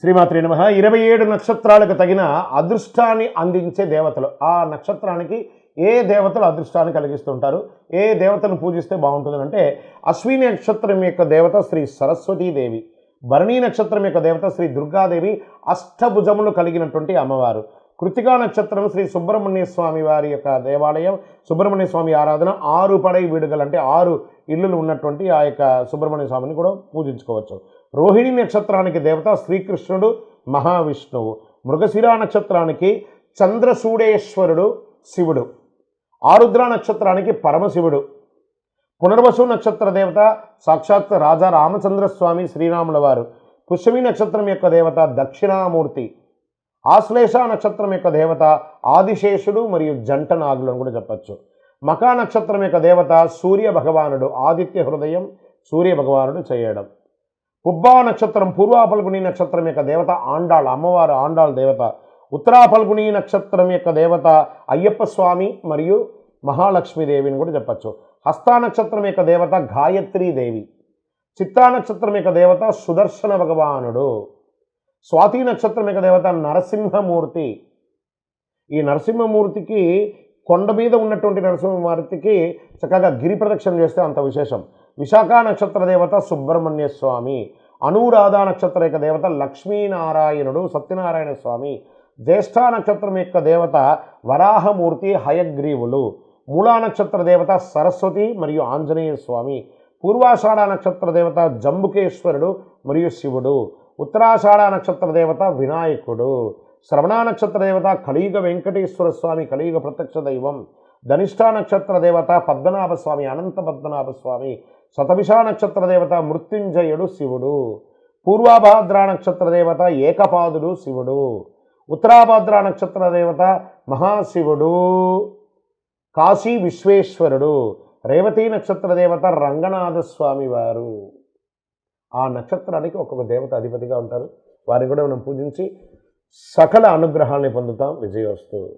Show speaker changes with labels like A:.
A: శ్రీమాత్రి నమ. ఇరవై ఏడు నక్షత్రాలకు తగిన అదృష్టాన్ని అందించే దేవతలు. ఆ నక్షత్రానికి ఏ దేవతలు అదృష్టాన్ని కలిగిస్తుంటారు? ఏ దేవతను పూజిస్తే బాగుంటుంది అంటే అశ్విని నక్షత్రం యొక్క దేవత శ్రీ సరస్వతీదేవి. భరణీ నక్షత్రం యొక్క దేవత శ్రీ దుర్గాదేవి అష్టభుజములు కలిగినటువంటి అమ్మవారు. కృతికా నక్షత్రం శ్రీ సుబ్రహ్మణ్య స్వామి వారి యొక్క దేవాలయం. సుబ్రహ్మణ్య స్వామి ఆరాధన ఆరు పడై వీడుగలు అంటే ఆరు ఇల్లులు ఉన్నటువంటి ఆ యొక్క సుబ్రహ్మణ్య స్వామిని కూడా పూజించుకోవచ్చు. రోహిణి నక్షత్రానికి దేవత శ్రీకృష్ణుడు మహావిష్ణువు. మృగశిరా నక్షత్రానికి చంద్రసూడేశ్వరుడు శివుడు. ఆరుద్ర నక్షత్రానికి పరమశివుడు. పునర్వసు నక్షత్ర దేవత సాక్షాత్ రాజా రామచంద్రస్వామి శ్రీరాముల వారు పుష్యమి నక్షత్రం యొక్క దేవత దక్షిణామూర్తి. ఆశ్లేష నక్షత్రం యొక్క దేవత ఆదిశేషుడు మరియు జంట నాగులు అని కూడా చెప్పచ్చు. మకా నక్షత్రం యొక్క దేవత సూర్య భగవానుడు ఆదిత్య హృదయం సూర్య భగవానుడు చేయడం. పుబ్బా నక్షత్రం పూర్వ పల్గుని నక్షత్రం యొక్క దేవత ఆండాళ్ అమ్మవారు ఆండాళ్ దేవత. ఉత్తరా పల్గుని నక్షత్రం యొక్క దేవత అయ్యప్ప స్వామి మరియు మహాలక్ష్మీదేవిని కూడా చెప్పచ్చు. హస్తా నక్షత్రం యొక్క దేవత గాయత్రీ దేవి. చిత్తా నక్షత్రం యొక్క దేవత సుదర్శన భగవానుడు. స్వాతి నక్షత్రం యొక్క దేవత నరసింహమూర్తి. ఈ నరసింహమూర్తికి కొండ మీద ఉన్నటువంటి నరసింహమూర్తికి చక్కగా గిరి ప్రదక్షిణ చేస్తే అంత విశేషం. విశాఖ నక్షత్ర దేవత సుబ్రహ్మణ్య స్వామి. అనురాధ నక్షత్ర యొక్క దేవత లక్ష్మీనారాయణుడు సత్యనారాయణ స్వామి. జ్యేష్ఠ నక్షత్రం యొక్క దేవత వరాహమూర్తి హయగ్రీవులు. మూలా నక్షత్ర దేవత సరస్వతి మరియు ఆంజనేయ స్వామి. పూర్వాషాఢ నక్షత్ర దేవత జంబుకేశ్వరుడు మరియు శివుడు. ఉత్తరాషాఢ నక్షత్ర దేవత వినాయకుడు శ్రవణ నక్షత్ర దేవత కలియుగ వెంకటేశ్వర స్వామి కలియుగ ప్రత్యక్ష దైవం ధనిష్టా నక్షత్ర దేవత పద్మనాభ స్వామి అనంత పద్మనాభ స్వామి శతభిష నక్షత్ర దేవత మృత్యుంజయుడు శివుడు పూర్వాభాద్ర నక్షత్ర దేవత ఏకపాదుడు శివుడు ఉత్తరాభాద్ర నక్షత్ర దేవత మహాశివుడు కాశీ విశ్వేశ్వరుడు రేవతీ నక్షత్ర దేవత రంగనాథ స్వామి వారు. ఆ నక్షత్రానికి ఒక్కొక్క దేవత అధిపతిగా ఉంటారు. వారిని కూడా మనం పూజించి సకల అనుగ్రహాన్ని పొందుతాం. విజయోస్తు